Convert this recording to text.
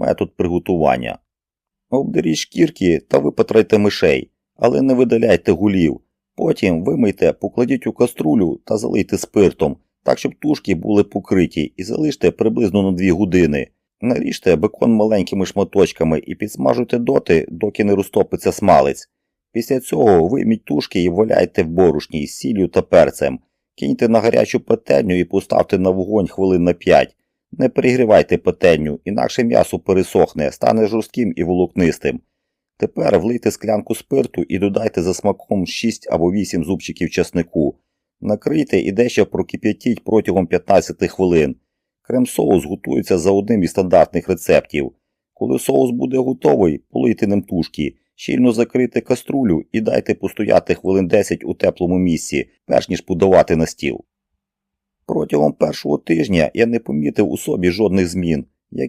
Метод приготування. Обдеріть шкірки та випатрайте мишей, але не видаляйте гулів. Потім вимийте, покладіть у каструлю та залийте спиртом, так щоб тушки були покриті і залиште приблизно на 2 години. Наріжте бекон маленькими шматочками і підсмажуйте доти, доки не розтопиться смалець. Після цього вийміть тушки і валяйте в борошні з сіллю та перцем. Киньте на гарячу пательню і поставте на вогонь хвилин на 5. Не перегрівайте пательню, інакше м'ясо пересохне, стане жорстким і волокнистим. Тепер влийте склянку спирту і додайте за смаком 6 або 8 зубчиків часнику. Накрийте і дещо прокип'ятіть протягом 15 хвилин. Крем-соус готується за одним із стандартних рецептів. Коли соус буде готовий, полийте ним тушки, щільно закрийте каструлю і дайте постояти хвилин 10 у теплому місці, перш ніж подавати на стіл. Протягом першого тижня я не помітив у собі жодних змін.